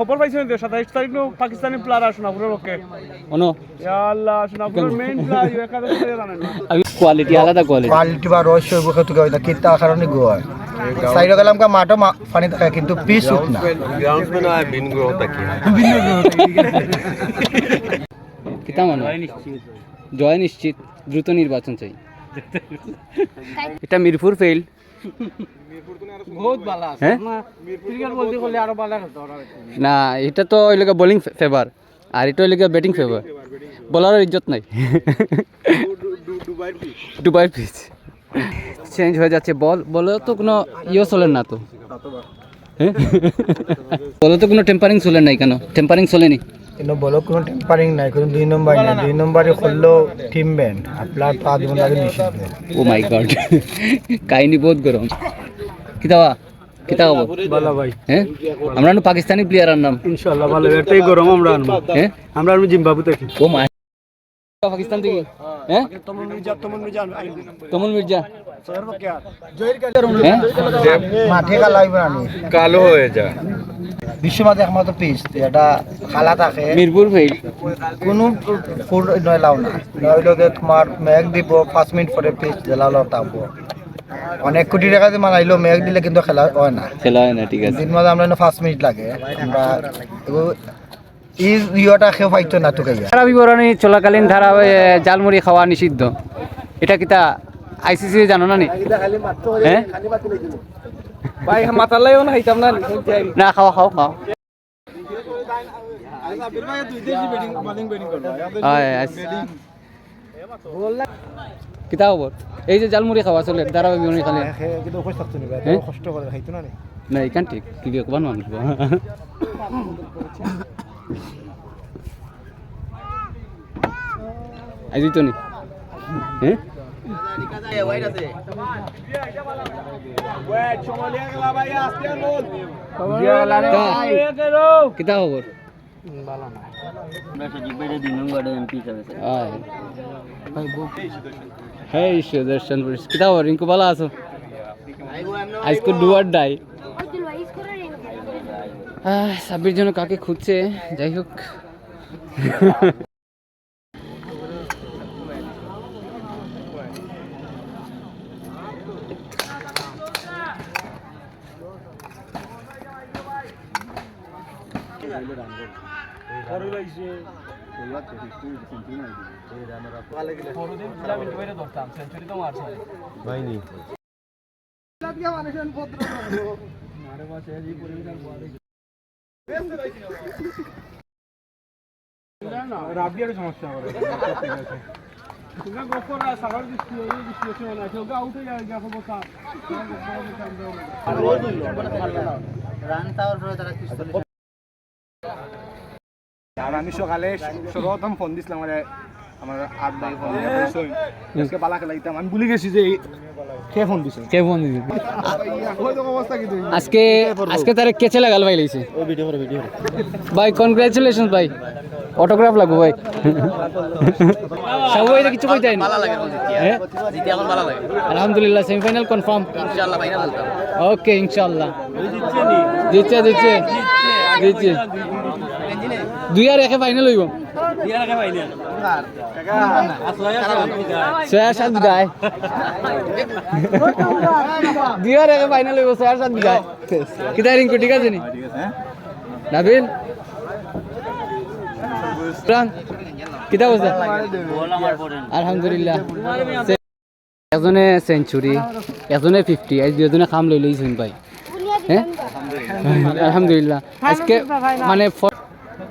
খবর পাইছেন তো সাতাইশ তারিখ নো পাকিস্তানি প্লেয়ার আর সোনাপুরের পক্ষে। অনো? ইয়া আল্লাহ সোনাপুরের মেইন প্লেয়ার একাদশ প্লেয়ার জানেন না। কোয়ালিটি আলাদা কোয়ালিটি কোয়ালিটি বা রহস্য হইব সেইটো কইতা কিতা কারণে গোয় চাইরো গেলাম কা মাটো পানি থাকে কিন্তু পিস উঠ না। কিতা মানে জয় নিশ্চিত দ্রুত নির্বাচন চাই। এটা মিরপুর ফেল হ্যাঁ? না এটা তো ওই লোক বোলিং ফেভার আর এটা ওই লোক ব্যাটিং ফেভার বোলারের ইজ্জত নাই। দুবাই পিচ চেঞ্জ হয়ে যাচ্ছে বল বলে তো কোনো ইয়ে চলেন না তো। হ্যাঁ? বলে তো কোনো টেম্পারিং চলে নাই কেন? টেম্পারিং চলেনি কিন্তু বলো কোনো টেম্পারিং নাই কোনো দুই নম্বর নাই। দুই নম্বরে করলেও টিম ব্যান্ড আপনার পা দিব লাগে ও মাই গড কাহিনী বহুত গরম। কিতাবা কিতা হব ভালো ভাই। হ্যাঁ আমরা না পাকিস্তানি প্লেয়ারের নাম। ইনশাআল্লাহ ভালো এটাই গরম আমরা আনব। হ্যাঁ আমরা আনব জিম্বাবু থেকে ও মাই পাকিস্তান থেকে। হ্যাঁ তমন মির্জা তমন মির্জা তমল মির্জা। কালো হয়ে যায় একমাত্র এটা খালা থাকে। মিরপুর কোনো ফুড নয় লাও না। নইলে তোমার মেঘ দিব পাঁচ মিনিট পরে পিস জেলালো তাপ। অনেক কোটি টাকা দিয়ে মানাইলো মেঘ দিলে কিন্তু খেলা হয় না। খেলা হয় না ঠিক আছে। দিন মাঝে আমরা পাঁচ মিনিট লাগে। আমরা এই ইয়েটা খেয়ে পাইতো না তো কাইয়া ধারা বিবরণী চলাকালীন ধারা এ, জালমুড়ি খাওয়া নিষিদ্ধ। এটা কিতা আইসিসি জানো না নি? হ্যাঁ ভাই মাতালাইও না খাইতাম না না? খাওয়া খাও খাও হয়, কিতা খবর এই যে জালমুড়ি খাওয়া চলে ধারা বিবরণী খালে। কিন্তু কষ্ট করে খাইতো না না? এখান ঠিক কি কবার মানুষ আজ তো নি? হ্যাঁ কিতা খবর কিতা রিঙ্কু ভালো আছো? আজকে ডুয়ার ডাই সাব্বির জন্য কাকে খুঁজছে? যাই হোক। রাবিয়ার সমস্যা করে তোমরা গোপরা সাগর দৃষ্টি আর আমি সকালে সর্বপ্রথম ফোন দিছিলাম মানে আমার আট ভাই ফোন আজকে পালা খেলা দিতাম। আমি ভুলে গেছি যে কে ফোন দিছে। কে ফোন দিছে? অবস্থা কি তুই আজকে আজকে তারে কেচে লাগাল ভাই লাইছে ভাই কনগ্রাচুলেশন ভাই। অটোগ্রাফ লাগবো ভাই। সব ভাই কিছু কইতে না হ্যাঁ? আলহামদুলিল্লাহ সেমিফাইনাল কনফার্ম ওকে ইনশাআল্লাহ। জিতছে জিতছে জিতছে। দুই আর একে ফাইনাল হইব। ছয় সাত গায় দুই আর একে ফাইনাল হইব ছয় সাত গায় কিতা রিঙ্কু ঠিক আছে নি? নাবিল? কিতা বলছে আলহামদুলিল্লাহ। এজনে সেঞ্চুরি এজনে ফিফটি আজ দুজনে খাম লই লইছেন ভাই। হ্যাঁ? আলহামদুলিল্লাহ। আজকে মানে